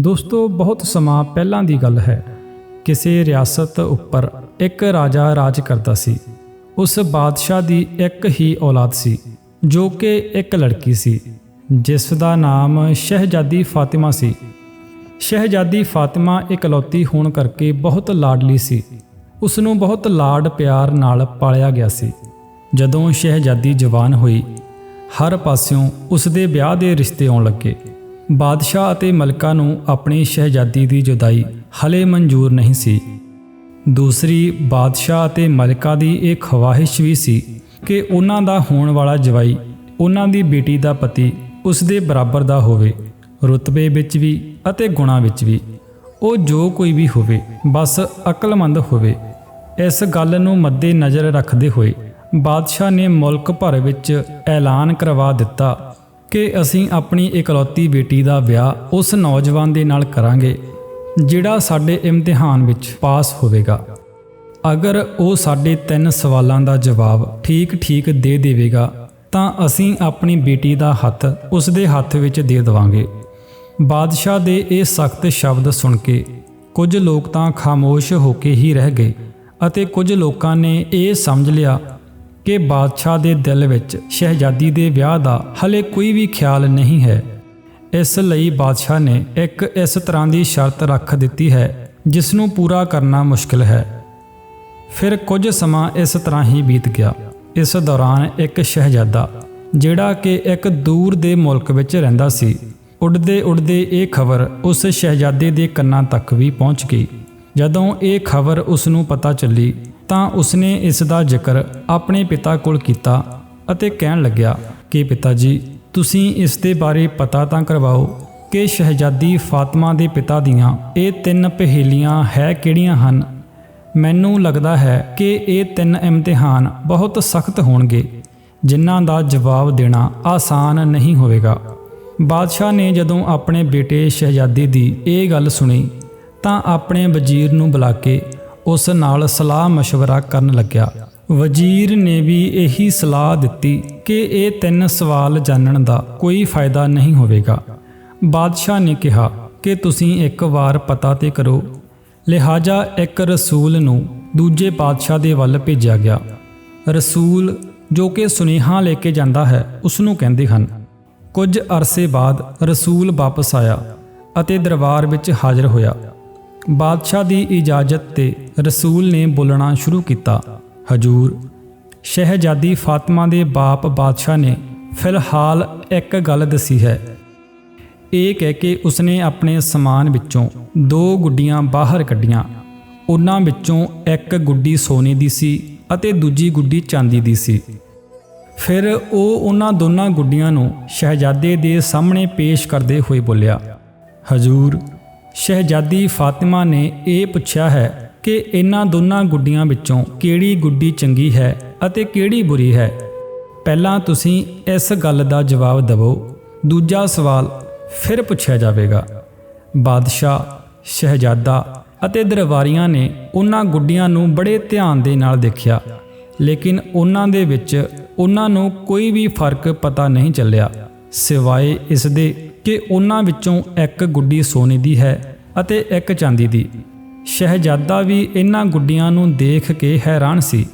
ਦੋਸਤੋ, ਬਹੁਤ ਸਮਾਂ ਪਹਿਲਾਂ ਦੀ ਗੱਲ ਹੈ। ਕਿਸੇ ਰਿਆਸਤ ਉੱਪਰ ਇੱਕ ਰਾਜਾ ਰਾਜ ਕਰਦਾ ਸੀ। ਉਸ ਬਾਦਸ਼ਾਹ ਦੀ ਇੱਕ ਹੀ ਔਲਾਦ ਸੀ, ਜੋ ਕਿ ਇੱਕ ਲੜਕੀ ਸੀ, ਜਿਸ ਦਾ ਨਾਮ ਸ਼ਹਿਜ਼ਾਦੀ ਫਾਤਿਮਾ ਸੀ। ਸ਼ਹਿਜ਼ਾਦੀ ਫਾਤਿਮਾ ਇਕਲੌਤੀ ਹੋਣ ਕਰਕੇ ਬਹੁਤ ਲਾਡਲੀ ਸੀ। ਉਸ ਨੂੰ ਬਹੁਤ ਲਾਡ ਪਿਆਰ ਨਾਲ ਪਾਲਿਆ ਗਿਆ ਸੀ। ਜਦੋਂ ਸ਼ਹਿਜ਼ਾਦੀ ਜਵਾਨ ਹੋਈ, ਹਰ ਪਾਸਿਓਂ ਉਸ ਦੇ ਵਿਆਹ ਦੇ ਰਿਸ਼ਤੇ ਆਉਣ ਲੱਗੇ। ਬਾਦਸ਼ਾਹ ਅਤੇ ਮਲਕਾ ਨੂੰ ਆਪਣੀ ਸ਼ਹਿਜ਼ਾਦੀ ਦੀ ਜੁਦਾਈ ਹਲੇ ਮਨਜ਼ੂਰ ਨਹੀਂ ਸੀ। ਦੂਸਰੀ, ਬਾਦਸ਼ਾਹ ਅਤੇ ਮਲਕਾ ਦੀ ਇਹ ਖਵਾਹਿਸ਼ ਵੀ ਸੀ ਕਿ ਉਹਨਾਂ ਦਾ ਹੋਣ ਵਾਲਾ ਜਵਾਈ ਉਹਨਾਂ ਦੀ ਬੇਟੀ ਦਾ ਪਤੀ ਉਸ ਦੇ ਬਰਾਬਰ ਦਾ ਹੋਵੇ, ਰੁਤਬੇ ਵਿੱਚ ਵੀ ਅਤੇ ਗੁਣਾਂ ਵਿੱਚ ਵੀ। ਉਹ ਜੋ ਕੋਈ ਵੀ ਹੋਵੇ, ਬਸ ਅਕਲਮੰਦ ਹੋਵੇ। ਇਸ ਗੱਲ ਨੂੰ ਮੱਦੇ ਨਜ਼ਰ ਰੱਖਦੇ ਹੋਏ ਬਾਦਸ਼ਾਹ ਨੇ ਮੁਲਕ ਭਰ ਵਿੱਚ ਐਲਾਨ ਕਰਵਾ ਦਿੱਤਾ ਕਿ ਅਸੀਂ ਆਪਣੀ ਇਕਲੌਤੀ ਬੇਟੀ ਦਾ ਵਿਆਹ ਉਸ ਨੌਜਵਾਨ ਦੇ ਨਾਲ ਕਰਾਂਗੇ, ਜਿਹੜਾ ਸਾਡੇ ਇਮਤਿਹਾਨ ਵਿੱਚ ਪਾਸ ਹੋਵੇਗਾ। ਅਗਰ ਉਹ ਸਾਡੇ ਤਿੰਨ ਸਵਾਲਾਂ ਦਾ ਜਵਾਬ ਠੀਕ-ਠੀਕ ਦੇ ਦੇਵੇਗਾ, ਤਾਂ ਅਸੀਂ ਆਪਣੀ ਬੇਟੀ ਦਾ ਹੱਥ ਉਸ ਦੇ ਹੱਥ ਵਿੱਚ ਦੇ ਦੇਵਾਂਗੇ। ਬਾਦਸ਼ਾਹ ਦੇ ਇਹ ਸਖਤ ਸ਼ਬਦ ਸੁਣ ਕੇ ਕੁਝ ਲੋਕ ਤਾਂ ਖਾਮੋਸ਼ ਹੋ ਕੇ ਹੀ ਰਹਿ ਗਏ ਅਤੇ ਕੁਝ ਲੋਕਾਂ ਨੇ ਇਹ ਸਮਝ ਲਿਆ ਕਿ ਬਾਦਸ਼ਾਹ ਦੇ ਦਿਲ ਵਿੱਚ ਸ਼ਹਿਜ਼ਾਦੀ ਦੇ ਵਿਆਹ ਦਾ ਹਲੇ ਕੋਈ ਵੀ ਖਿਆਲ ਨਹੀਂ ਹੈ। ਇਸ ਲਈ ਬਾਦਸ਼ਾਹ ਨੇ ਇੱਕ ਇਸ ਤਰ੍ਹਾਂ ਦੀ ਸ਼ਰਤ ਰੱਖ ਦਿੱਤੀ ਹੈ ਜਿਸ ਨੂੰ ਪੂਰਾ ਕਰਨਾ ਮੁਸ਼ਕਲ ਹੈ। ਫਿਰ ਕੁਝ ਸਮਾਂ ਇਸ ਤਰ੍ਹਾਂ ਹੀ ਬੀਤ ਗਿਆ। ਇਸ ਦੌਰਾਨ ਇੱਕ ਸ਼ਹਿਜ਼ਾਦਾ, ਜਿਹੜਾ ਕਿ ਇੱਕ ਦੂਰ ਦੇ ਮੁਲਕ ਵਿੱਚ ਰਹਿੰਦਾ ਸੀ, ਉੱਡਦੇ ਉੱਡਦੇ ਇਹ ਖਬਰ ਉਸ ਸ਼ਹਿਜ਼ਾਦੇ ਦੇ ਕੰਨਾਂ ਤੱਕ ਵੀ ਪਹੁੰਚ ਗਈ। ਜਦੋਂ ਇਹ ਖਬਰ ਉਸ ਨੂੰ ਪਤਾ ਚੱਲੀ ਤਾਂ ਉਸਨੇ ਇਸ ਦਾ ਜ਼ਿਕਰ ਆਪਣੇ ਪਿਤਾ ਕੋਲ ਕੀਤਾ ਅਤੇ ਕਹਿਣ ਲੱਗਿਆ ਕਿ ਪਿਤਾ ਜੀ ਤੁਸੀਂ ਇਸ ਦੇ ਬਾਰੇ ਪਤਾ ਤਾਂ ਕਰਵਾਓ ਕਿ ਸ਼ਹਿਜ਼ਾਦੀ ਫਾਤਮਾ ਦੇ ਪਿਤਾ ਦੀਆਂ ਇਹ ਤਿੰਨ ਪਹੇਲੀਆਂ ਹੈ ਕਿਹੜੀਆਂ ਹਨ। ਮੈਨੂੰ ਲੱਗਦਾ ਹੈ ਕਿ ਇਹ ਤਿੰਨ ਇਮਤਿਹਾਨ ਬਹੁਤ ਸਖਤ ਹੋਣਗੇ, ਜਿਨ੍ਹਾਂ ਦਾ ਜਵਾਬ ਦੇਣਾ ਆਸਾਨ ਨਹੀਂ ਹੋਵੇਗਾ। ਬਾਦਸ਼ਾਹ ਨੇ ਜਦੋਂ ਆਪਣੇ ਬੇਟੇ ਸ਼ਹਿਜ਼ਾਦੀ ਦੀ ਇਹ ਗੱਲ ਸੁਣੀ, ਤਾਂ ਆਪਣੇ ਵਜ਼ੀਰ ਨੂੰ ਬੁਲਾ ਕੇ ਉਸ ਨਾਲ ਸਲਾਹ مشਵਰਾ ਕਰਨ ਲੱਗਿਆ। ਵਜ਼ੀਰ ਨੇ ਵੀ ਇਹੀ ਸਲਾਹ ਦਿੱਤੀ ਕਿ ਇਹ ਤਿੰਨ ਸਵਾਲ ਜਾਣਨ ਦਾ ਕੋਈ ਫਾਇਦਾ ਨਹੀਂ ਹੋਵੇਗਾ। ਬਾਦਸ਼ਾਹ ਨੇ ਕਿਹਾ ਕਿ ਤੁਸੀਂ ਇੱਕ ਵਾਰ ਪਤਾ ਤੇ ਕਰੋ। ਲਿਹਾਜ਼ਾ ਇੱਕ ਰਸੂਲ ਨੂੰ ਦੂਜੇ ਬਾਦਸ਼ਾਹ ਦੇ ਵੱਲ ਭੇਜਿਆ ਗਿਆ। ਰਸੂਲ ਜੋ ਕਿ ਸੁਨੇਹਾ ਲੈ ਕੇ ਜਾਂਦਾ ਹੈ ਉਸ ਨੂੰ ਕਹਿੰਦੇ ਹਨ, ਕੁਝ ਅਰਸੇ ਬਾਅਦ ਰਸੂਲ ਵਾਪਸ ਆਇਆ ਅਤੇ ਦਰਬਾਰ ਵਿੱਚ ਹਾਜ਼ਰ ਹੋਇਆ। ਬਾਦਸ਼ਾਹ ਦੀ ਇਜਾਜ਼ਤ ਤੇ ਰਸੂਲ ਨੇ ਬੋਲਣਾ ਸ਼ੁਰੂ ਕੀਤਾ। ਹਜੂਰ, ਸ਼ਹਿਜ਼ਾਦੀ ਫਾਤਮਾ ਦੇ ਬਾਪ ਬਾਦਸ਼ਾਹ ਨੇ ਫਿਲਹਾਲ ਇੱਕ ਗੱਲ ਦੱਸੀ ਹੈ। ਇਹ ਕਹਿ ਕੇ ਉਸਨੇ ਆਪਣੇ ਸਮਾਨ ਵਿੱਚੋਂ ਦੋ ਗੁੱਡੀਆਂ ਬਾਹਰ ਕੱਢੀਆਂ। ਉਹਨਾਂ ਵਿੱਚੋਂ ਇੱਕ ਗੁੱਡੀ ਸੋਨੇ ਦੀ ਸੀ ਅਤੇ ਦੂਜੀ ਗੁੱਡੀ ਚਾਂਦੀ ਦੀ ਸੀ। ਫਿਰ ਉਹ ਉਹਨਾਂ ਦੋਨਾਂ ਗੁੱਡੀਆਂ ਨੂੰ ਸ਼ਹਿਜ਼ਾਦੇ ਦੇ ਸਾਹਮਣੇ ਪੇਸ਼ ਕਰਦੇ ਹੋਏ ਬੋਲਿਆ, ਹਜੂਰ ਸ਼ਹਿਜ਼ਾਦੀ ਫਾਤਿਮਾ ਨੇ ਇਹ ਪੁੱਛਿਆ ਹੈ ਕਿ ਇਹਨਾਂ ਦੋਨਾਂ ਗੁੱਡੀਆਂ ਵਿੱਚੋਂ ਕਿਹੜੀ ਗੁੱਡੀ ਚੰਗੀ ਹੈ ਅਤੇ ਕਿਹੜੀ ਬੁਰੀ ਹੈ। ਪਹਿਲਾਂ ਤੁਸੀਂ ਇਸ ਗੱਲ ਦਾ ਜਵਾਬ ਦਿਵੋ। ਦੂਜਾ ਸਵਾਲ ਫਿਰ ਪੁੱਛਿਆ ਜਾਵੇਗਾ। ਬਾਦਸ਼ਾਹ, ਸ਼ਹਿਜ਼ਾਦਾ ਅਤੇ ਦਰਬਾਰੀਆਂ ਨੇ ਉਹਨਾਂ ਗੁੱਡੀਆਂ ਨੂੰ ਬੜੇ ਧਿਆਨ ਦੇ ਨਾਲ ਦੇਖਿਆ, ਲੇਕਿਨ ਉਹਨਾਂ ਦੇ ਵਿੱਚ ਉਹਨਾਂ ਨੂੰ ਕੋਈ ਵੀ ਫ਼ਰਕ ਪਤਾ ਨਹੀਂ ਚੱਲਿਆ। ਸਿਵਾਏ ਇਸ ਦੇ ਕਿ ਉਹਨਾਂ ਵਿੱਚੋਂ ਇੱਕ ਗੁੱਡੀ ਸੋਨੇ ਦੀ ਹੈ ਅਤੇ ਇੱਕ ਚਾਂਦੀ ਦੀ। ਸ਼ਹਿਜ਼ਾਦਾ ਵੀ ਇਹਨਾਂ ਗੁੱਡੀਆਂ ਨੂੰ ਦੇਖ ਕੇ ਹੈਰਾਨ ਸੀ।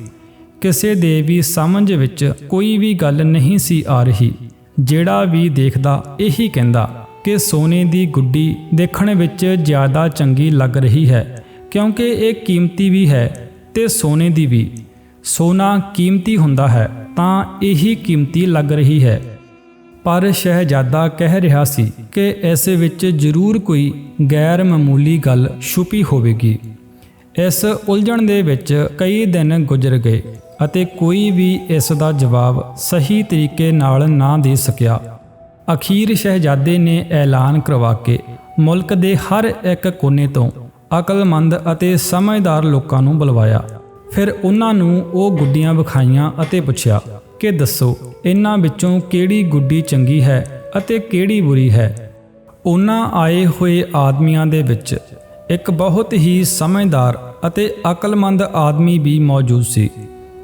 ਕਿਸੇ ਦੇ ਵੀ ਸਮਝ ਵਿੱਚ ਕੋਈ ਵੀ ਗੱਲ ਨਹੀਂ ਸੀ ਆ ਰਹੀ, ਜਿਹੜਾ ਵੀ ਦੇਖਦਾ ਇਹੀ ਕਹਿੰਦਾ ਕਿ ਸੋਨੇ ਦੀ ਗੁੱਡੀ ਦੇਖਣ ਵਿੱਚ ਜ਼ਿਆਦਾ ਚੰਗੀ ਲੱਗ ਰਹੀ ਹੈ, ਕਿਉਂਕਿ ਇਹ ਕੀਮਤੀ ਵੀ ਹੈ ਤੇ ਸੋਨੇ ਦੀ ਵੀ। ਸੋਨਾ ਕੀਮਤੀ ਹੁੰਦਾ ਹੈ ਤਾਂ ਇਹੀ ਕੀਮਤੀ ਲੱਗ ਰਹੀ ਹੈ। ਪਰ ਸ਼ਹਿਜ਼ਾਦਾ ਕਹਿ ਰਿਹਾ ਸੀ ਕਿ ਇਸ ਵਿੱਚ ਜ਼ਰੂਰ ਕੋਈ ਗੈਰ ਮਾਮੂਲੀ ਗੱਲ ਛੁਪੀ ਹੋਵੇਗੀ। ਇਸ ਉਲਝਣ ਦੇ ਵਿੱਚ ਕਈ ਦਿਨ ਗੁਜ਼ਰ ਗਏ ਅਤੇ ਕੋਈ ਵੀ ਇਸ ਦਾ ਜਵਾਬ ਸਹੀ ਤਰੀਕੇ ਨਾਲ ਨਾ ਦੇ ਸਕਿਆ। ਅਖੀਰ ਸ਼ਹਿਜ਼ਾਦੇ ਨੇ ਐਲਾਨ ਕਰਵਾ ਕੇ ਮੁਲਕ ਦੇ ਹਰ ਇੱਕ ਕੋਨੇ ਤੋਂ ਅਕਲਮੰਦ ਅਤੇ ਸਮਝਦਾਰ ਲੋਕਾਂ ਨੂੰ ਬੁਲਵਾਇਆ। ਫਿਰ ਉਹਨਾਂ ਨੂੰ ਉਹ ਗੁੱਡੀਆਂ ਵਿਖਾਈਆਂ ਅਤੇ ਪੁੱਛਿਆ ਕਿ ਦੱਸੋ ਇਹਨਾਂ ਵਿੱਚੋਂ ਕਿਹੜੀ ਗੁੱਡੀ ਚੰਗੀ ਹੈ ਅਤੇ ਕਿਹੜੀ ਬੁਰੀ ਹੈ? ਉਹਨਾਂ ਆਏ ਹੋਏ ਆਦਮੀਆਂ ਦੇ ਵਿੱਚ ਇੱਕ ਬਹੁਤ ਹੀ ਸਮਝਦਾਰ ਅਤੇ ਅਕਲਮੰਦ ਆਦਮੀ ਵੀ ਮੌਜੂਦ ਸੀ।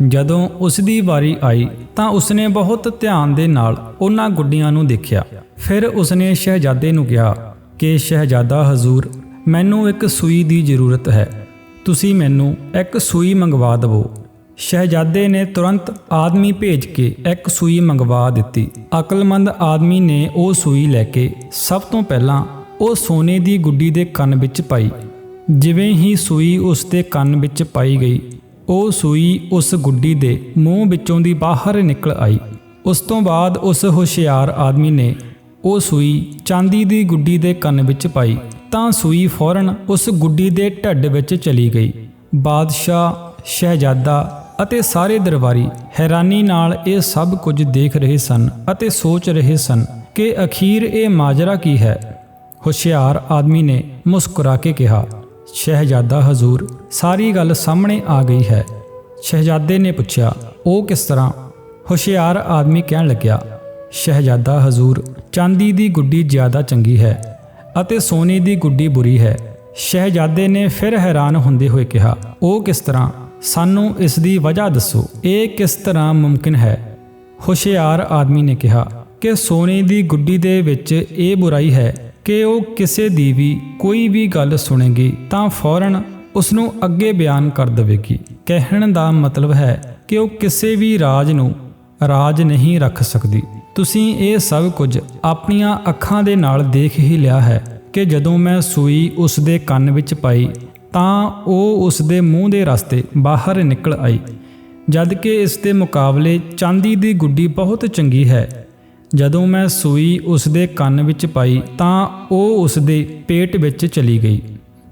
ਜਦੋਂ ਉਸ ਦੀ ਵਾਰੀ ਆਈ ਤਾਂ ਉਸਨੇ ਬਹੁਤ ਧਿਆਨ ਦੇ ਨਾਲ ਉਹਨਾਂ ਗੁੱਡੀਆਂ ਨੂੰ ਦੇਖਿਆ। ਫਿਰ ਉਸਨੇ ਸ਼ਹਿਜ਼ਾਦੇ ਨੂੰ ਕਿਹਾ ਕਿ, ਸ਼ਹਿਜ਼ਾਦਾ ਹਜ਼ੂਰ, ਮੈਨੂੰ ਇੱਕ ਸੂਈ ਦੀ ਜ਼ਰੂਰਤ ਹੈ। ਤੁਸੀਂ ਮੈਨੂੰ ਇੱਕ ਸੂਈ ਮੰਗਵਾ ਦਿਵੋ। ਸ਼ਹਿਜ਼ਾਦੇ ਨੇ ਤੁਰੰਤ ਆਦਮੀ ਭੇਜ ਕੇ ਇੱਕ ਸੂਈ ਮੰਗਵਾ ਦਿੱਤੀ। ਅਕਲਮੰਦ ਆਦਮੀ ਨੇ ਉਹ ਸੂਈ ਲੈ ਕੇ ਸਭ ਤੋਂ ਪਹਿਲਾਂ ਉਹ ਸੋਨੇ ਦੀ ਗੁੱਡੀ ਦੇ ਕੰਨ ਵਿੱਚ ਪਾਈ। ਜਿਵੇਂ ਹੀ ਸੂਈ ਉਸ ਦੇ ਕੰਨ ਵਿੱਚ ਪਾਈ ਗਈ, ਉਹ ਸੂਈ ਉਸ ਗੁੱਡੀ ਦੇ ਮੂੰਹ ਵਿੱਚੋਂ ਦੀ ਬਾਹਰ ਨਿਕਲ ਆਈ। ਉਸ ਤੋਂ ਬਾਅਦ ਉਸ ਹੁਸ਼ਿਆਰ ਆਦਮੀ ਨੇ ਉਹ ਸੂਈ ਚਾਂਦੀ ਦੀ ਗੁੱਡੀ ਦੇ ਕੰਨ ਵਿੱਚ ਪਾਈ। ਤਾਂ ਸੂਈ ਫੌਰਨ ਉਸ ਗੁੱਡੀ ਦੇ ਢੱਡ ਵਿੱਚ ਚਲੀ ਗਈ। ਬਾਦਸ਼ਾਹ, ਸ਼ਹਿਜ਼ਾਦਾ ਅਤੇ ਸਾਰੇ ਦਰਬਾਰੀ ਹੈਰਾਨੀ ਨਾਲ ਇਹ ਸਭ ਕੁਝ ਦੇਖ ਰਹੇ ਸਨ ਅਤੇ ਸੋਚ ਰਹੇ ਸਨ ਕਿ ਅਖੀਰ ਇਹ ਮਾਜਰਾ ਕੀ ਹੈ। ਹੁਸ਼ਿਆਰ ਆਦਮੀ ਨੇ ਮੁਸਕਰਾ ਕੇ ਕਿਹਾ, ਸ਼ਹਿਜ਼ਾਦਾ ਹਜ਼ੂਰ, ਸਾਰੀ ਗੱਲ ਸਾਹਮਣੇ ਆ ਗਈ ਹੈ। ਸ਼ਹਿਜ਼ਾਦੇ ਨੇ ਪੁੱਛਿਆ, ਉਹ ਕਿਸ ਤਰ੍ਹਾਂ? ਹੁਸ਼ਿਆਰ ਆਦਮੀ ਕਹਿਣ ਲੱਗਿਆ, ਸ਼ਹਿਜ਼ਾਦਾ ਹਜ਼ੂਰ, ਚਾਂਦੀ ਦੀ ਗੁੱਡੀ ਜ਼ਿਆਦਾ ਚੰਗੀ ਹੈ ਅਤੇ ਸੋਨੇ ਦੀ ਗੁੱਡੀ ਬੁਰੀ ਹੈ। ਸ਼ਹਿਜ਼ਾਦੇ ਨੇ ਫਿਰ ਹੈਰਾਨ ਹੁੰਦੇ ਹੋਏ ਕਿਹਾ, ਉਹ ਕਿਸ ਤਰ੍ਹਾਂ? ਸਾਨੂੰ ਇਸ ਦੀ ਵਜ੍ਹਾ ਦੱਸੋ, ਇਹ ਕਿਸ ਤਰ੍ਹਾਂ ਮੁਮਕਿਨ ਹੈ? ਹੁਸ਼ਿਆਰ ਆਦਮੀ ਨੇ ਕਿਹਾ ਕਿ ਸੋਨੇ ਦੀ ਗੁੱਡੀ ਦੇ ਵਿੱਚ ਇਹ ਬੁਰਾਈ ਹੈ ਕਿ ਉਹ ਕਿਸੇ ਦੀ ਵੀ ਕੋਈ ਵੀ ਗੱਲ ਸੁਣੇਗੀ ਤਾਂ ਫੌਰਨ ਉਸ ਨੂੰ ਅੱਗੇ ਬਿਆਨ ਕਰ ਦੇਵੇਗੀ। ਕਹਿਣ ਦਾ ਮਤਲਬ ਹੈ ਕਿ ਉਹ ਕਿਸੇ ਵੀ ਰਾਜ ਨੂੰ ਰਾਜ ਨਹੀਂ ਰੱਖ ਸਕਦੀ। ਤੁਸੀਂ ਇਹ ਸਭ ਕੁਝ ਆਪਣੀਆਂ ਅੱਖਾਂ ਦੇ ਨਾਲ ਦੇਖ ਹੀ ਲਿਆ ਹੈ ਕਿ ਜਦੋਂ ਮੈਂ ਸੂਈ ਉਸ ਦੇ ਕੰਨ ਵਿੱਚ ਪਾਈ ਤਾਂ ਉਹ ਉਸ ਦੇ ਮੂੰਹ ਦੇ ਰਸਤੇ ਬਾਹਰ ਨਿਕਲ ਆਈ। ਜਦ ਕਿ ਇਸ ਦੇ ਮੁਕਾਬਲੇ ਚਾਂਦੀ ਦੀ ਗੁੱਡੀ ਬਹੁਤ ਚੰਗੀ ਹੈ, ਜਦੋਂ ਮੈਂ ਸੂਈ ਉਸ ਦੇ ਕੰਨ ਵਿੱਚ ਪਾਈ ਤਾਂ ਉਹ ਉਸ ਦੇ ਪੇਟ ਵਿੱਚ ਚਲੀ ਗਈ,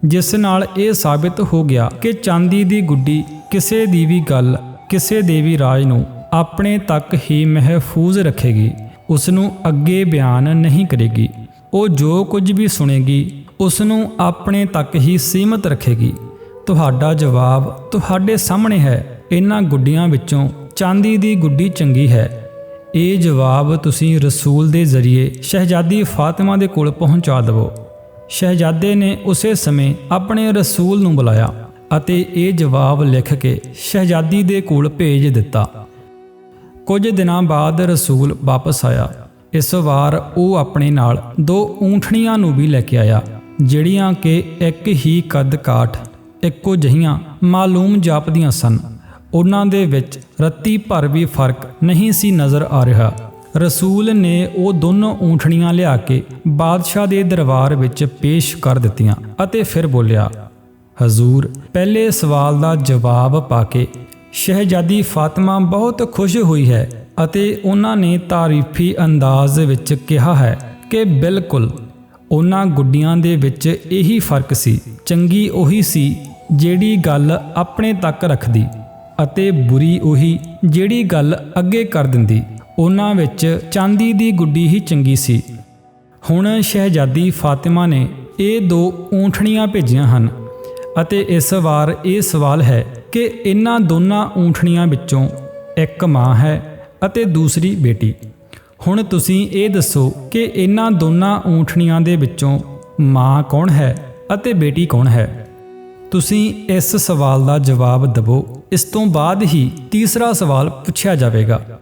ਜਿਸ ਨਾਲ ਇਹ ਸਾਬਿਤ ਹੋ ਗਿਆ ਕਿ ਚਾਂਦੀ ਦੀ ਗੁੱਡੀ ਕਿਸੇ ਦੀ ਵੀ ਗੱਲ, ਕਿਸੇ ਦੇ ਵੀ ਰਾਜ ਨੂੰ ਆਪਣੇ ਤੱਕ ਹੀ ਮਹਿਫੂਜ਼ ਰੱਖੇਗੀ ਉਸ ਨੂੰ ਅੱਗੇ ਬਿਆਨ ਨਹੀਂ ਕਰੇਗੀ। ਉਹ ਜੋ ਕੁਝ ਵੀ ਸੁਣੇਗੀ ਉਸ ਨੂੰ ਆਪਣੇ ਤੱਕ ਹੀ ਸੀਮਤ ਰੱਖੇਗੀ। ਤੁਹਾਡਾ ਜਵਾਬ ਤੁਹਾਡੇ ਸਾਹਮਣੇ ਹੈ। ਇਹਨਾਂ ਗੁੱਡੀਆਂ ਵਿੱਚੋਂ ਚਾਂਦੀ ਦੀ ਗੁੱਡੀ ਚੰਗੀ ਹੈ। ਇਹ ਜਵਾਬ ਤੁਸੀਂ ਰਸੂਲ ਦੇ ਜ਼ਰੀਏ ਸ਼ਹਿਜ਼ਾਦੀ ਫਾਤਿਮਾ ਦੇ ਕੋਲ ਪਹੁੰਚਾ ਦਿਵੋ। ਸ਼ਹਿਜ਼ਾਦੇ ਨੇ ਉਸੇ ਸਮੇਂ ਆਪਣੇ ਰਸੂਲ ਨੂੰ ਬੁਲਾਇਆ ਅਤੇ ਇਹ ਜਵਾਬ ਲਿਖ ਕੇ ਸ਼ਹਿਜ਼ਾਦੀ ਦੇ ਕੋਲ ਭੇਜ ਦਿੱਤਾ। ਕੁਝ ਦਿਨਾਂ ਬਾਅਦ ਰਸੂਲ ਵਾਪਸ ਆਇਆ। ਇਸ ਵਾਰ ਉਹ ਆਪਣੇ ਨਾਲ ਦੋ ਊਂਠਣੀਆਂ ਨੂੰ ਵੀ ਲੈ ਕੇ ਆਇਆ। ਜਿਹੜੀਆਂ ਕਿ ਇੱਕ ਹੀ ਕੱਦ ਕਾਠ, ਇੱਕੋ ਜਹੀਆਂ ਮਾਲੂਮ ਜਾਪਦੀਆਂ ਸਨ। ਉਹਨਾਂ ਦੇ ਵਿੱਚ ਰੱਤੀ ਭਰ ਵੀ ਫ਼ਰਕ ਨਹੀਂ ਸੀ ਨਜ਼ਰ ਆ ਰਿਹਾ। ਰਸੂਲ ਨੇ ਉਹ ਦੋਨੋਂ ਊਂਠਣੀਆਂ ਲਿਆ ਕੇ ਬਾਦਸ਼ਾਹ ਦੇ ਦਰਬਾਰ ਵਿੱਚ ਪੇਸ਼ ਕਰ ਦਿੱਤੀਆਂ ਅਤੇ ਫਿਰ ਬੋਲਿਆ, ਹਜ਼ੂਰ, ਪਹਿਲੇ ਸਵਾਲ ਦਾ ਜਵਾਬ ਪਾ ਕੇ ਸ਼ਹਿਜ਼ਾਦੀ ਫਾਤਿਮਾ ਬਹੁਤ ਖੁਸ਼ ਹੋਈ ਹੈ ਅਤੇ ਉਹਨਾਂ ਨੇ ਤਾਰੀਫੀ ਅੰਦਾਜ਼ ਵਿੱਚ ਕਿਹਾ ਹੈ ਕਿ ਬਿਲਕੁਲ ਉਹਨਾਂ ਗੁੱਡੀਆਂ ਦੇ ਵਿੱਚ ਇਹੀ ਫ਼ਰਕ ਸੀ। ਚੰਗੀ ਉਹੀ ਸੀ ਜਿਹੜੀ ਗੱਲ ਆਪਣੇ ਤੱਕ ਰੱਖਦੀ ਅਤੇ ਬੁਰੀ ਉਹੀ ਜਿਹੜੀ ਗੱਲ ਅੱਗੇ ਕਰ ਦਿੰਦੀ। ਉਹਨਾਂ ਵਿੱਚ ਚਾਂਦੀ ਦੀ ਗੁੱਡੀ ਹੀ ਚੰਗੀ ਸੀ। ਹੁਣ ਸ਼ਹਿਜ਼ਾਦੀ ਫਾਤਿਮਾ ਨੇ ਇਹ ਦੋ ਊਂਠਣੀਆਂ ਭੇਜੀਆਂ ਹਨ ਅਤੇ ਇਸ ਵਾਰ ਇਹ ਸਵਾਲ ਹੈ ਕਿ ਇਹਨਾਂ ਦੋਨਾਂ ਊਂਠਣੀਆਂ ਵਿੱਚੋਂ ਇੱਕ ਮਾਂ ਹੈ ਅਤੇ ਦੂਸਰੀ ਬੇਟੀ। ਹੁਣ ਤੁਸੀਂ ਇਹ ਦੱਸੋ ਕਿ ਇਹਨਾਂ ਦੋਨਾਂ ਊਂਠਣੀਆਂ ਦੇ ਵਿੱਚੋਂ ਮਾਂ ਕੌਣ ਹੈ ਅਤੇ ਬੇਟੀ ਕੌਣ ਹੈ? ਤੁਸੀਂ ਇਸ ਸਵਾਲ ਦਾ ਜਵਾਬ ਦਿਵੋ। ਇਸ ਤੋਂ ਬਾਅਦ ਹੀ ਤੀਸਰਾ ਸਵਾਲ ਪੁੱਛਿਆ ਜਾਵੇਗਾ।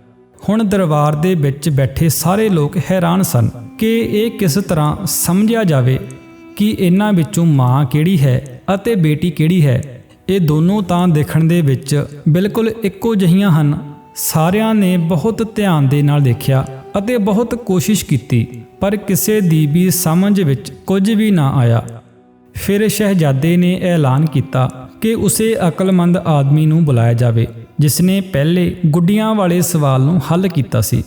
ਹੁਣ ਦਰਬਾਰ ਦੇ ਵਿੱਚ ਬੈਠੇ ਸਾਰੇ ਲੋਕ ਹੈਰਾਨ ਸਨ ਕਿ ਇਹ ਕਿਸ ਤਰ੍ਹਾਂ ਸਮਝਿਆ ਜਾਵੇ ਕਿ ਇਹਨਾਂ ਵਿੱਚੋਂ ਮਾਂ ਕਿਹੜੀ ਹੈ ਅਤੇ ਬੇਟੀ ਕਿਹੜੀ ਹੈ। ਇਹ ਦੋਨੋਂ ਤਾਂ ਦੇਖਣ ਦੇ ਵਿੱਚ ਬਿਲਕੁਲ ਇੱਕੋ ਜਿਹੀਆਂ ਹਨ। ਸਾਰਿਆਂ ਨੇ ਬਹੁਤ ਧਿਆਨ ਦੇ ਨਾਲ ਦੇਖਿਆ ਅਤੇ ਬਹੁਤ ਕੋਸ਼ਿਸ਼ ਕੀਤੀ, ਪਰ ਕਿਸੇ ਦੀ ਵੀ ਸਮਝ ਵਿੱਚ ਕੁਝ ਵੀ ਨਾ ਆਇਆ। ਫਿਰ ਸ਼ਹਿਜ਼ਾਦੇ ਨੇ ਐਲਾਨ ਕੀਤਾ ਕਿ ਉਸੇ ਅਕਲਮੰਦ ਆਦਮੀ ਨੂੰ ਬੁਲਾਇਆ ਜਾਵੇ ਜਿਸ ਨੇ ਪਹਿਲੇ ਗੁੱਡੀਆਂ ਵਾਲੇ ਸਵਾਲ ਨੂੰ ਹੱਲ ਕੀਤਾ ਸੀ।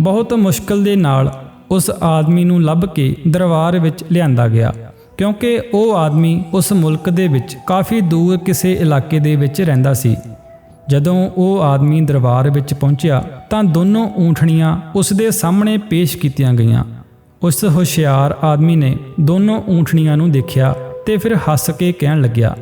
ਬਹੁਤ ਮੁਸ਼ਕਲ ਦੇ ਨਾਲ ਉਸ ਆਦਮੀ ਨੂੰ ਲੱਭ ਕੇ ਦਰਬਾਰ ਵਿੱਚ ਲਿਆਂਦਾ ਗਿਆ, ਕਿਉਂਕਿ ਉਹ ਆਦਮੀ ਉਸ ਮੁਲਕ ਦੇ ਵਿੱਚ ਕਾਫੀ ਦੂਰ ਕਿਸੇ ਇਲਾਕੇ ਦੇ ਵਿੱਚ ਰਹਿੰਦਾ ਸੀ। ਜਦੋਂ ਉਹ ਆਦਮੀ ਦਰਬਾਰ ਵਿੱਚ ਪਹੁੰਚਿਆ ਤਾਂ ਦੋਨੋਂ ਊਂਠਣੀਆਂ ਉਸ ਦੇ ਸਾਹਮਣੇ ਪੇਸ਼ ਕੀਤੀਆਂ ਗਈਆਂ। ਉਸ ਹੁਸ਼ਿਆਰ ਆਦਮੀ ਨੇ ਦੋਨੋਂ ਊਂਠਣੀਆਂ ਨੂੰ ਦੇਖਿਆ ਤੇ ਫਿਰ ਹੱਸ ਕੇ ਕਹਿਣ ਲੱਗਿਆ,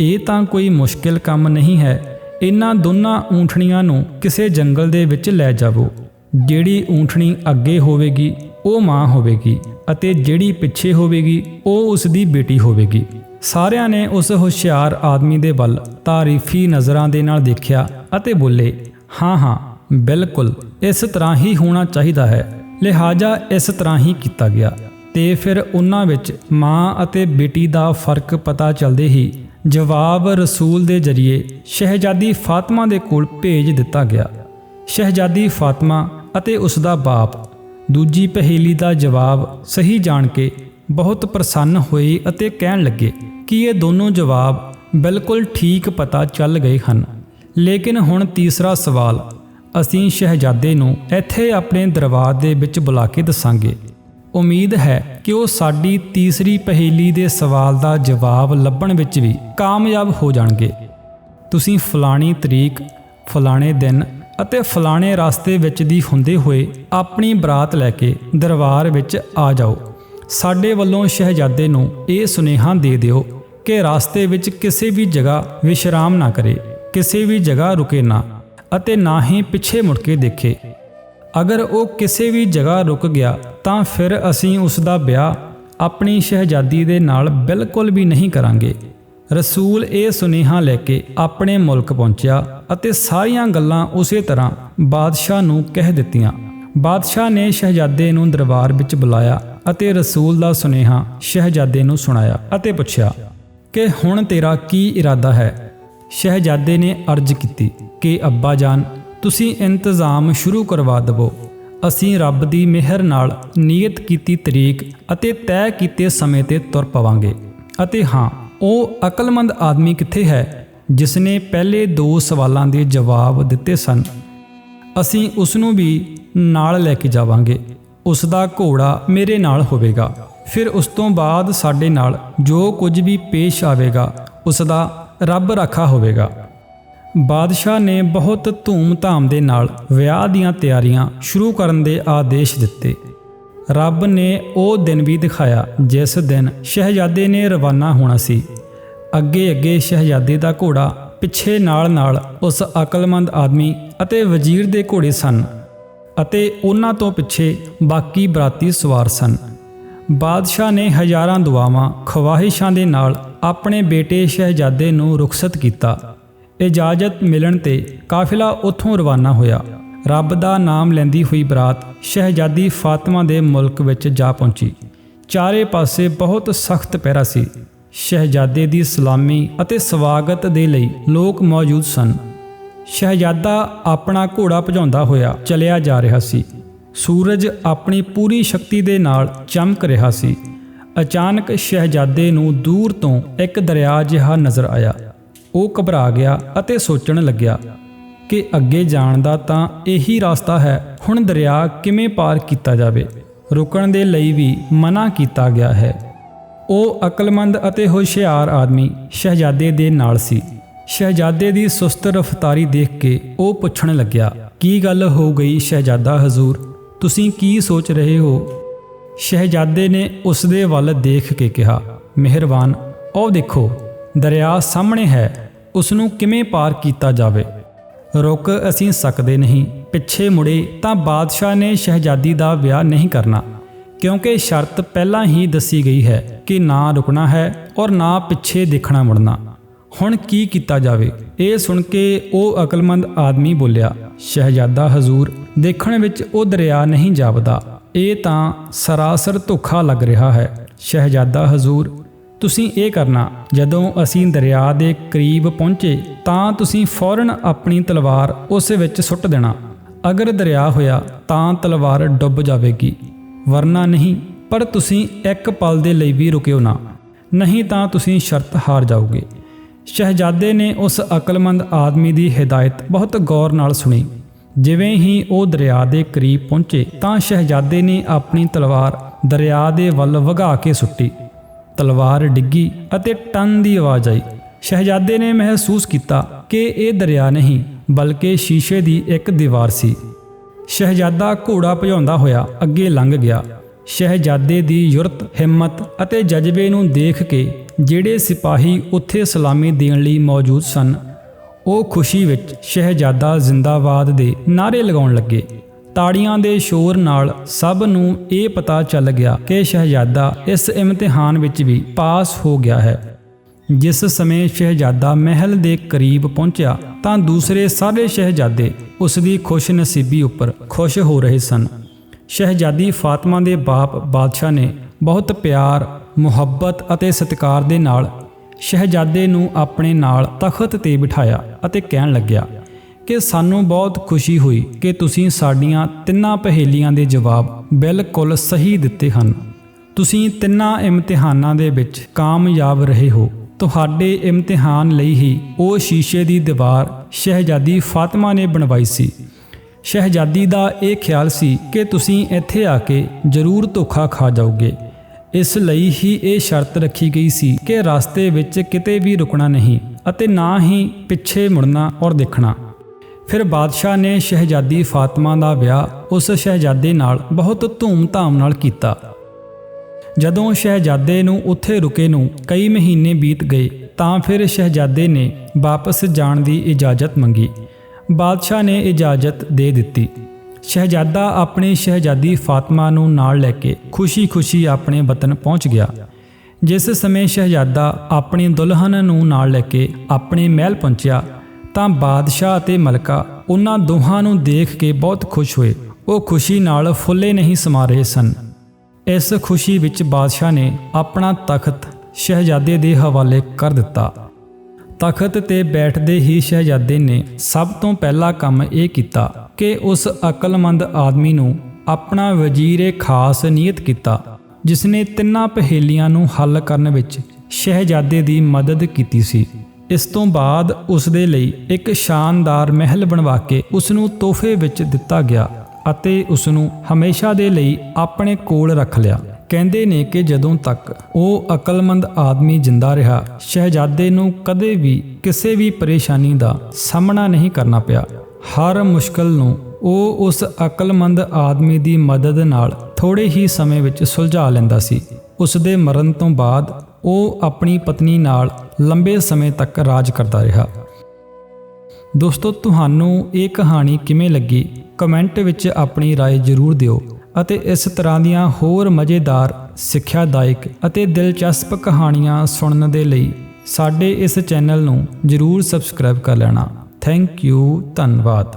ਇਹ ਤਾਂ ਕੋਈ ਮੁਸ਼ਕਿਲ ਕੰਮ ਨਹੀਂ ਹੈ। ਇਹਨਾਂ ਦੋਨਾਂ ਊਂਠਣੀਆਂ ਨੂੰ ਕਿਸੇ ਜੰਗਲ ਦੇ ਵਿੱਚ ਲੈ ਜਾਵੋ। ਜਿਹੜੀ ਊਂਠਣੀ ਅੱਗੇ ਹੋਵੇਗੀ, ਉਹ ਮਾਂ ਹੋਵੇਗੀ ਅਤੇ ਜਿਹੜੀ ਪਿੱਛੇ ਹੋਵੇਗੀ, ਉਹ ਉਸ ਦੀ ਬੇਟੀ ਹੋਵੇਗੀ। ਸਾਰਿਆਂ ਨੇ ਉਸ ਹੁਸ਼ਿਆਰ ਆਦਮੀ ਦੇ ਵੱਲ ਤਾਰੀਫੀ ਨਜ਼ਰਾਂ ਦੇ ਨਾਲ ਦੇਖਿਆ ਅਤੇ ਬੋਲੇ, ਹਾਂ ਹਾਂ, ਬਿਲਕੁਲ, ਇਸ ਤਰ੍ਹਾਂ ਹੀ ਹੋਣਾ ਚਾਹੀਦਾ ਹੈ। ਲਿਹਾਜ਼ਾ ਇਸ ਤਰ੍ਹਾਂ ਹੀ ਕੀਤਾ ਗਿਆ ਤੇ ਫਿਰ ਉਹਨਾਂ ਵਿੱਚ ਮਾਂ ਅਤੇ ਬੇਟੀ ਦਾ ਫ਼ਰਕ ਪਤਾ ਚੱਲਦੇ ਹੀ ਜਵਾਬ ਰਸੂਲ ਦੇ ਜ਼ਰੀਏ ਸ਼ਹਿਜ਼ਾਦੀ ਫਾਤਮਾ ਦੇ ਕੋਲ ਭੇਜ ਦਿੱਤਾ ਗਿਆ। ਸ਼ਹਿਜ਼ਾਦੀ ਫਾਤਮਾ ਅਤੇ ਉਸ ਦਾ ਬਾਪ, ਦੂਜੀ ਪਹੇਲੀ ਦਾ ਜਵਾਬ ਸਹੀ ਜਾਣ ਕੇ ਬਹੁਤ ਪ੍ਰਸੰਨ ਹੋਏ ਅਤੇ ਕਹਿਣ ਲੱਗੇ ਕਿ ਇਹ ਦੋਨੋਂ ਜਵਾਬ ਬਿਲਕੁਲ ਠੀਕ ਪਤਾ ਚੱਲ ਗਏ ਹਨ। ਲੇਕਿਨ ਹੁਣ ਤੀਸਰਾ ਸਵਾਲ ਅਸੀਂ ਸ਼ਹਿਜ਼ਾਦੇ ਨੂੰ ਇੱਥੇ ਆਪਣੇ ਦਰਬਾਰ ਦੇ ਵਿੱਚ ਬੁਲਾ ਕੇ ਦੱਸਾਂਗੇ। ਉਮੀਦ ਹੈ ਕਿ ਉਹ ਸਾਡੀ ਤੀਸਰੀ ਪਹੇਲੀ ਦੇ ਸਵਾਲ ਦਾ ਜਵਾਬ ਲੱਭਣ ਵਿੱਚ ਵੀ ਕਾਮਯਾਬ ਹੋ ਜਾਣਗੇ। ਤੁਸੀਂ ਫਲਾਣੀ ਤਰੀਕ, ਫਲਾਣੇ ਦਿਨ ਅਤੇ ਫਲਾਣੇ ਰਸਤੇ ਵਿੱਚ ਦੀ ਹੁੰਦੇ ਹੋਏ ਆਪਣੀ ਬਰਾਤ ਲੈ ਕੇ ਦਰਬਾਰ ਵਿੱਚ ਆ ਜਾਓ। ਸਾਡੇ ਵੱਲੋਂ ਸ਼ਹਿਜ਼ਾਦੇ ਨੂੰ ਇਹ ਸੁਨੇਹਾ ਦੇ ਦਿਓ ਕਿ ਰਸਤੇ ਵਿੱਚ ਕਿਸੇ ਵੀ ਜਗ੍ਹਾ ਵਿਸ਼ਰਾਮ ਨਾ ਕਰੇ, ਕਿਸੇ ਵੀ ਜਗ੍ਹਾ ਰੁਕੇ ਨਾ ਅਤੇ ਨਾ ਹੀ ਪਿੱਛੇ ਮੁੜ ਕੇ ਦੇਖੇ। ਅਗਰ ਉਹ ਕਿਸੇ ਵੀ ਜਗ੍ਹਾ ਰੁਕ ਗਿਆ ਤਾਂ ਫਿਰ ਅਸੀਂ ਉਸ ਦਾ ਵਿਆਹ ਆਪਣੀ ਸ਼ਹਿਜ਼ਾਦੀ ਦੇ ਨਾਲ ਬਿਲਕੁਲ ਵੀ ਨਹੀਂ ਕਰਾਂਗੇ। ਰਸੂਲ ਇਹ ਸੁਨੇਹਾ ਲੈ ਕੇ ਆਪਣੇ ਮੁਲਕ ਪਹੁੰਚਿਆ ਅਤੇ ਸਾਰੀਆਂ ਗੱਲਾਂ ਉਸੇ ਤਰ੍ਹਾਂ ਬਾਦਸ਼ਾਹ ਨੂੰ ਕਹਿ ਦਿੱਤੀਆਂ। ਬਾਦਸ਼ਾਹ ਨੇ ਸ਼ਹਿਜ਼ਾਦੇ ਨੂੰ ਦਰਬਾਰ ਵਿੱਚ ਬੁਲਾਇਆ ਅਤੇ ਰਸੂਲ ਦਾ ਸੁਨੇਹਾ ਸ਼ਹਿਜ਼ਾਦੇ ਨੂੰ ਸੁਣਾਇਆ ਅਤੇ ਪੁੱਛਿਆ ਕਿ ਹੁਣ ਤੇਰਾ ਕੀ ਇਰਾਦਾ ਹੈ? ਸ਼ਹਿਜ਼ਾਦੇ ਨੇ ਅਰਜ਼ ਕੀਤੀ ਕਿ, ਅੱਬਾ ਜਾਨ, ਤੁਸੀਂ ਇੰਤਜ਼ਾਮ ਸ਼ੁਰੂ ਕਰਵਾ ਦਿਵੋ। ਅਸੀਂ ਰੱਬ ਦੀ ਮਿਹਰ ਨਾਲ ਨੀਅਤ ਕੀਤੀ ਤਰੀਕ ਅਤੇ ਤੈਅ ਕੀਤੇ ਸਮੇਂ ਤੇ ਤੁਰ ਪਵਾਂਗੇ। ਅਤੇ ਹਾਂ, ਉਹ ਅਕਲਮੰਦ ਆਦਮੀ ਕਿੱਥੇ ਹੈ ਜਿਸ ਨੇ ਪਹਿਲੇ ਦੋ ਸਵਾਲਾਂ ਦੇ ਜਵਾਬ ਦਿੱਤੇ ਸਨ? ਅਸੀਂ ਉਸ ਨੂੰ ਵੀ ਨਾਲ ਲੈ ਕੇ ਜਾਵਾਂਗੇ। ਉਸ ਦਾ ਘੋੜਾ ਮੇਰੇ ਨਾਲ ਹੋਵੇਗਾ। ਫਿਰ ਉਸ ਤੋਂ ਬਾਅਦ ਸਾਡੇ ਨਾਲ ਜੋ ਕੁਝ ਵੀ ਪੇਸ਼ ਆਵੇਗਾ ਉਸ ਦਾ ਰੱਬ ਰਾਖਾ ਹੋਵੇਗਾ। ਬਾਦਸ਼ਾਹ ਨੇ ਬਹੁਤ ਧੂਮ-ਧਾਮ ਦੇ ਨਾਲ ਵਿਆਹ ਦੀਆਂ ਤਿਆਰੀਆਂ ਸ਼ੁਰੂ ਕਰਨ ਦੇ ਆਦੇਸ਼ ਦਿੱਤੇ। ਰੱਬ ਨੇ ਉਹ ਦਿਨ ਵੀ ਦਿਖਾਇਆ ਜਿਸ ਦਿਨ ਸ਼ਹਿਜ਼ਾਦੇ ਨੇ ਰਵਾਨਾ ਹੋਣਾ ਸੀ। ਅੱਗੇ ਅੱਗੇ ਸ਼ਹਿਜ਼ਾਦੇ ਦਾ ਘੋੜਾ ਪਿੱਛੇ ਨਾਲ-ਨਾਲ ਉਸ ਅਕਲਮੰਦ ਆਦਮੀ ਅਤੇ ਵਜ਼ੀਰ ਦੇ ਘੋੜੇ ਸਨ। ਅਤੇ ਉਹਨਾਂ ਤੋਂ ਪਿੱਛੇ ਬਾਕੀ ਬਰਾਤੀ ਸਵਾਰ ਸਨ। ਬਾਦਸ਼ਾਹ ਨੇ ਹਜ਼ਾਰਾਂ ਦੁਆਵਾਂ ਖਵਾਹਿਸ਼ਾਂ ਦੇ ਨਾਲ ਆਪਣੇ ਬੇਟੇ ਸ਼ਹਿਜ਼ਾਦੇ ਨੂੰ ਰੁਖਸਤ ਕੀਤਾ। ਇਜਾਜ਼ਤ ਮਿਲਣ ਤੇ ਕਾਫਿਲਾ ਉੱਥੋਂ ਰਵਾਨਾ ਹੋਇਆ। ਰੱਬ ਦਾ ਨਾਮ ਲੈਂਦੀ ਹੋਈ ਬਰਾਤ ਸ਼ਹਿਜ਼ਾਦੀ ਫਾਤਮਾ ਦੇ ਮੁਲਕ ਵਿੱਚ ਜਾ ਪਹੁੰਚੀ। ਚਾਰੇ ਪਾਸੇ ਬਹੁਤ ਸਖਤ ਪਹਿਰਾ ਸੀ। ਸ਼ਹਿਜ਼ਾਦੇ ਦੀ ਸਲਾਮੀ ਅਤੇ ਸਵਾਗਤ ਦੇ ਲਈ ਲੋਕ ਮੌਜੂਦ ਸਨ। ਸ਼ਹਿਜ਼ਾਦਾ ਆਪਣਾ ਘੋੜਾ ਭਜਾਉਂਦਾ ਹੋਇਆ ਚਲਿਆ ਜਾ ਰਿਹਾ ਸੀ। ਸੂਰਜ ਆਪਣੀ ਪੂਰੀ ਸ਼ਕਤੀ ਦੇ ਨਾਲ ਚਮਕ ਰਿਹਾ ਸੀ। ਅਚਾਨਕ ਸ਼ਹਿਜ਼ਾਦੇ ਨੂੰ ਦੂਰ ਤੋਂ ਇੱਕ ਦਰਿਆ ਜਿਹਾ ਨਜ਼ਰ ਆਇਆ। ਉਹ ਘਬਰਾ ਗਿਆ ਅਤੇ ਸੋਚਣ ਲੱਗਿਆ ਕਿ ਅੱਗੇ ਜਾਣ ਦਾ ਤਾਂ ਇਹੀ ਰਸਤਾ ਹੈ, ਹੁਣ ਦਰਿਆ ਕਿਵੇਂ ਪਾਰ ਕੀਤਾ ਜਾਵੇ। ਰੁਕਣ ਦੇ ਲਈ ਵੀ ਮਨਾ ਕੀਤਾ ਗਿਆ ਹੈ। ਉਹ ਅਕਲਮੰਦ ਅਤੇ ਹੁਸ਼ਿਆਰ ਆਦਮੀ ਸ਼ਹਿਜ਼ਾਦੇ ਦੇ ਨਾਲ ਸੀ। ਸ਼ਹਿਜ਼ਾਦੇ ਦੀ ਸੁਸਤ ਰਫ਼ਤਾਰੀ ਦੇਖ ਕੇ ਉਹ ਪੁੱਛਣ ਲੱਗਿਆ, ਕੀ ਗੱਲ ਹੋ ਗਈ ਸ਼ਹਿਜ਼ਾਦਾ ਹਜ਼ੂਰ? ਤੁਸੀਂ ਕੀ ਸੋਚ ਰਹੇ ਹੋ? ਸ਼ਹਿਜ਼ਾਦੇ ਨੇ ਉਸ ਦੇ ਵੱਲ ਦੇਖ ਕੇ ਕਿਹਾ, ਮਿਹਰਬਾਨ, ਉਹ ਦੇਖੋ, ਦਰਿਆ ਸਾਹਮਣੇ ਹੈ ਉਸ ਨੂੰ ਕਿਵੇਂ ਪਾਰ ਕੀਤਾ ਜਾਵੇ? ਰੁਕ, ਅਸੀਂ ਸਕਦੇ ਨਹੀਂ, ਪਿੱਛੇ ਮੁੜੇ ਤਾਂ ਬਾਦਸ਼ਾਹ ਨੇ ਸ਼ਹਿਜ਼ਾਦੀ ਦਾ ਵਿਆਹ ਨਹੀਂ ਕਰਨਾ, ਕਿਉਂਕਿ ਸ਼ਰਤ ਪਹਿਲਾਂ ਹੀ ਦੱਸੀ ਗਈ ਹੈ ਕਿ ਨਾ ਰੁਕਣਾ ਹੈ ਔਰ ਨਾ ਪਿੱਛੇ ਦੇਖਣਾ ਮੁੜਨਾ। ਹੁਣ ਕੀ ਕੀਤਾ ਜਾਵੇ? ਇਹ ਸੁਣ ਕੇ ਉਹ ਅਕਲਮੰਦ ਆਦਮੀ ਬੋਲਿਆ, ਸ਼ਹਿਜ਼ਾਦਾ ਹਜ਼ੂਰ, ਦੇਖਣ ਵਿੱਚ ਉਹ ਦਰਿਆ ਨਹੀਂ ਜਾਪਦਾ। ਇਹ ਤਾਂ ਸਰਾਸਰ ਧੋਖਾ ਲੱਗ ਰਿਹਾ ਹੈ। ਸ਼ਹਿਜ਼ਾਦਾ ਹਜ਼ੂਰ, ਤੁਸੀਂ ਇਹ ਕਰਨਾ, ਜਦੋਂ ਅਸੀਂ ਦਰਿਆ ਦੇ ਕਰੀਬ ਪਹੁੰਚੇ, ਤਾਂ ਤੁਸੀਂ ਫੌਰਨ ਆਪਣੀ ਤਲਵਾਰ ਉਸ ਵਿੱਚ ਸੁੱਟ ਦੇਣਾ। ਅਗਰ ਦਰਿਆ ਹੋਇਆ, ਤਾਂ ਤਲਵਾਰ ਡੁੱਬ ਜਾਵੇਗੀ। ਵਰਨਾ ਨਹੀਂ, ਪਰ ਤੁਸੀਂ ਇੱਕ ਪਲ ਦੇ ਲਈ ਵੀ ਰੁਕਿਓ ਨਾ। ਨਹੀਂ ਤਾਂ ਤੁਸੀਂ ਸ਼ਰਤ ਹਾਰ ਜਾਓਗੇ। ਸ਼ਹਿਜ਼ਾਦੇ ਨੇ ਉਸ ਅਕਲਮੰਦ ਆਦਮੀ ਦੀ ਹਦਾਇਤ ਬਹੁਤ ਗੌਰ ਨਾਲ ਸੁਣੀ। ਜਿਵੇਂ ਹੀ ਉਹ ਦਰਿਆ ਦੇ ਕਰੀਬ ਪਹੁੰਚੇ ਤਾਂ ਸ਼ਹਿਜ਼ਾਦੇ ਨੇ ਆਪਣੀ ਤਲਵਾਰ ਦਰਿਆ ਦੇ ਵੱਲ ਵਗਾ ਕੇ ਸੁੱਟੀ। ਤਲਵਾਰ ਡਿੱਗੀ ਅਤੇ ਟਨ ਦੀ ਆਵਾਜ਼ ਆਈ। ਸ਼ਹਿਜ਼ਾਦੇ ਨੇ ਮਹਿਸੂਸ ਕੀਤਾ ਕਿ ਇਹ ਦਰਿਆ ਨਹੀਂ, ਬਲਕਿ ਸ਼ੀਸ਼ੇ ਦੀ ਇੱਕ ਦੀਵਾਰ ਸੀ। ਸ਼ਹਿਜ਼ਾਦਾ ਘੋੜਾ ਭਜਾਉਂਦਾ ਹੋਇਆ ਅੱਗੇ ਲੰਘ ਗਿਆ। ਸ਼ਹਿਜ਼ਾਦੇ ਦੀ ਯੁਰਤ, ਹਿੰਮਤ ਅਤੇ ਜਜ਼ਬੇ ਨੂੰ ਦੇਖ ਕੇ ਜਿਹੜੇ ਸਿਪਾਹੀ ਉੱਥੇ ਸਲਾਮੀ ਦੇਣ ਲਈ ਮੌਜੂਦ ਸਨ, ਉਹ ਖੁਸ਼ੀ ਵਿੱਚ ਸ਼ਹਿਜ਼ਾਦਾ ਜ਼ਿੰਦਾਬਾਦ ਦੇ ਨਾਰੇ ਲਗਾਉਣ ਲੱਗੇ। ਤਾੜੀਆਂ ਦੇ ਸ਼ੋਰ ਨਾਲ ਸਭ ਨੂੰ ਇਹ ਪਤਾ ਚੱਲ ਗਿਆ ਕਿ ਸ਼ਹਿਜ਼ਾਦਾ ਇਸ ਇਮਤਿਹਾਨ ਵਿੱਚ ਵੀ ਪਾਸ ਹੋ ਗਿਆ ਹੈ। ਜਿਸ ਸਮੇਂ ਸ਼ਹਿਜ਼ਾਦਾ ਮਹਿਲ ਦੇ ਕਰੀਬ ਪਹੁੰਚਿਆ, ਤਾਂ ਦੂਸਰੇ ਸਾਰੇ ਸ਼ਹਿਜ਼ਾਦੇ ਉਸ ਦੀ ਖੁਸ਼ ਨਸੀਬੀ ਉੱਪਰ ਖੁਸ਼ ਹੋ ਰਹੇ ਸਨ। ਸ਼ਹਿਜ਼ਾਦੀ ਫਾਤਮਾ ਦੇ ਬਾਪ ਬਾਦਸ਼ਾਹ ਨੇ ਬਹੁਤ ਪਿਆਰ ਮੁਹੱਬਤ ਅਤੇ ਸਤਿਕਾਰ ਦੇ ਨਾਲ ਸ਼ਹਿਜ਼ਾਦੇ ਨੂੰ ਆਪਣੇ ਨਾਲ ਤਖਤ ਤੇ ਬਿਠਾਇਆ ਅਤੇ ਕਹਿਣ ਲੱਗਿਆ, ਕਿ ਸਾਨੂੰ ਬਹੁਤ ਖੁਸ਼ੀ ਹੋਈ ਕਿ ਤੁਸੀਂ ਸਾਡੀਆਂ ਤਿੰਨਾਂ ਪਹੇਲੀਆਂ ਦੇ ਜਵਾਬ ਬਿਲਕੁਲ ਸਹੀ ਦਿੱਤੇ ਹਨ। ਤੁਸੀਂ ਤਿੰਨਾਂ ਇਮਤਿਹਾਨਾਂ ਦੇ ਵਿੱਚ ਕਾਮਯਾਬ ਰਹੇ ਹੋ। ਤੁਹਾਡੇ ਇਮਤਿਹਾਨ ਲਈ ਹੀ ਉਹ ਸ਼ੀਸ਼ੇ ਦੀ ਦੀਵਾਰ ਸ਼ਹਿਜ਼ਾਦੀ ਫਾਤਿਮਾ ਨੇ ਬਣਵਾਈ ਸੀ। ਸ਼ਹਿਜ਼ਾਦੀ ਦਾ ਇਹ ਖਿਆਲ ਸੀ ਕਿ ਤੁਸੀਂ ਇੱਥੇ ਆ ਕੇ ਜ਼ਰੂਰ ਧੋਖਾ ਖਾ ਜਾਓਗੇ। ਇਸ ਲਈ ਹੀ ਇਹ ਸ਼ਰਤ ਰੱਖੀ ਗਈ ਸੀ ਕਿ ਰਸਤੇ ਵਿੱਚ ਕਿਤੇ ਵੀ ਰੁਕਣਾ ਨਹੀਂ ਅਤੇ ਨਾ ਹੀ ਪਿੱਛੇ ਮੁੜਨਾ ਔਰ ਦੇਖਣਾ। ਫਿਰ ਬਾਦਸ਼ਾਹ ਨੇ ਸ਼ਹਿਜ਼ਾਦੀ ਫਾਤਿਮਾ ਦਾ ਵਿਆਹ ਉਸ ਸ਼ਹਿਜ਼ਾਦੇ ਨਾਲ ਬਹੁਤ ਧੂਮ-ਧਾਮ ਨਾਲ ਕੀਤਾ। ਜਦੋਂ ਸ਼ਹਿਜ਼ਾਦੇ ਨੂੰ ਉੱਥੇ ਰੁਕੇ ਨੂੰ ਕਈ ਮਹੀਨੇ ਬੀਤ ਗਏ, ਤਾਂ ਫਿਰ ਸ਼ਹਿਜ਼ਾਦੇ ਨੇ ਵਾਪਸ ਜਾਣ ਦੀ ਇਜਾਜ਼ਤ ਮੰਗੀ। ਬਾਦਸ਼ਾਹ ਨੇ ਇਜਾਜ਼ਤ ਦੇ ਦਿੱਤੀ। ਸ਼ਹਿਜ਼ਾਦਾ ਆਪਣੀ ਸ਼ਹਿਜ਼ਾਦੀ ਫਾਤਿਮਾ ਨੂੰ ਨਾਲ ਲੈ ਕੇ ਖੁਸ਼ੀ-ਖੁਸ਼ੀ ਆਪਣੇ ਵਤਨ ਪਹੁੰਚ ਗਿਆ, ਜਿਸ ਸਮੇਂ ਸ਼ਹਿਜ਼ਾਦਾ ਆਪਣੀ ਦੁਲਹਨ ਨੂੰ ਨਾਲ ਲੈ ਕੇ ਆਪਣੇ ਮਹਿਲ ਪਹੁੰਚਿਆ, ਤਾਂ ਬਾਦਸ਼ਾਹ ਅਤੇ ਮਲਕਾ ਉਹਨਾਂ ਦੋਹਾਂ ਨੂੰ ਦੇਖ ਕੇ ਬਹੁਤ ਖੁਸ਼ ਹੋਏ। ਉਹ ਖੁਸ਼ੀ ਨਾਲ ਫੁੱਲੇ ਨਹੀਂ ਸਮਾ ਰਹੇ ਸਨ। ਇਸ ਖੁਸ਼ੀ ਵਿੱਚ ਬਾਦਸ਼ਾਹ ਨੇ ਆਪਣਾ ਤਖਤ ਸ਼ਹਿਜ਼ਾਦੇ ਦੇ ਹਵਾਲੇ ਕਰ ਦਿੱਤਾ। ਤਖਤ ਤੇ ਬੈਠਦੇ ਹੀ ਸ਼ਹਿਜ਼ਾਦੇ ਨੇ ਸਭ ਤੋਂ ਪਹਿਲਾ ਕੰਮ ਇਹ ਕੀਤਾ ਕਿ ਉਸ ਅਕਲਮੰਦ ਆਦਮੀ ਨੂੰ ਆਪਣਾ ਵਜ਼ੀਰ ਖਾਸ ਨਿਯਤ ਕੀਤਾ ਜਿਸ ਨੇ ਤਿੰਨਾਂ ਪਹੇਲੀਆਂ ਨੂੰ ਹੱਲ ਕਰਨ ਵਿੱਚ ਸ਼ਹਿਜ਼ਾਦੇ ਦੀ ਮਦਦ ਕੀਤੀ ਸੀ। ਇਸ ਤੋਂ ਬਾਅਦ ਉਸ ਦੇ ਲਈ ਇੱਕ ਸ਼ਾਨਦਾਰ ਮਹਿਲ ਬਣਵਾ ਕੇ ਉਸ ਨੂੰ ਤੋਹਫੇ ਵਿੱਚ ਦਿੱਤਾ ਗਿਆ ਅਤੇ ਉਸ ਨੂੰ ਹਮੇਸ਼ਾ ਦੇ ਲਈ ਆਪਣੇ ਕੋਲ ਰੱਖ ਲਿਆ। ਕਹਿੰਦੇ ਨੇ ਕਿ ਜਦੋਂ ਤੱਕ ਉਹ ਅਕਲਮੰਦ ਆਦਮੀ ਜਿੰਦਾ ਰਿਹਾ, ਸ਼ਹਿਜ਼ਾਦੇ ਨੂੰ ਕਦੇ ਵੀ ਕਿਸੇ ਵੀ ਪਰੇਸ਼ਾਨੀ ਦਾ ਸਾਹਮਣਾ ਨਹੀਂ ਕਰਨਾ ਪਿਆ। ਹਰ ਮੁਸ਼ਕਲ ਨੂੰ ਉਹ ਉਸ ਅਕਲਮੰਦ ਆਦਮੀ ਦੀ ਮਦਦ ਨਾਲ ਥੋੜੇ ਹੀ ਸਮੇਂ ਵਿੱਚ ਸੁਲਝਾ ਲੈਂਦਾ ਸੀ ਉਸ ਦੇ ਮਰਨ ਤੋਂ ਬਾਅਦ ਉਹ ਆਪਣੀ ਪਤਨੀ ਨਾਲ ਲੰਬੇ ਸਮੇਂ ਤੱਕ ਰਾਜ ਕਰਦਾ ਰਿਹਾ ਦੋਸਤੋ ਤੁਹਾਨੂੰ ਇਹ ਕਹਾਣੀ ਕਿਵੇਂ ਲੱਗੀ ਕਮੈਂਟ ਵਿੱਚ ਆਪਣੀ رائے ਜ਼ਰੂਰ ਦਿਓ ਅਤੇ ਇਸ ਤਰ੍ਹਾਂ ਦੀਆਂ ਹੋਰ ਮਜ਼ੇਦਾਰ ਸਿੱਖਿਆਦਾਇਕ ਅਤੇ ਦਿਲਚਸਪ ਕਹਾਣੀਆਂ ਸੁਣਨ ਦੇ ਲਈ ਸਾਡੇ ਇਸ ਚੈਨਲ ਨੂੰ ਜ਼ਰੂਰ ਸਬਸਕ੍ਰਾਈਬ ਕਰ ਲੈਣਾ ਥੈਂਕ ਯੂ ਧੰਨਵਾਦ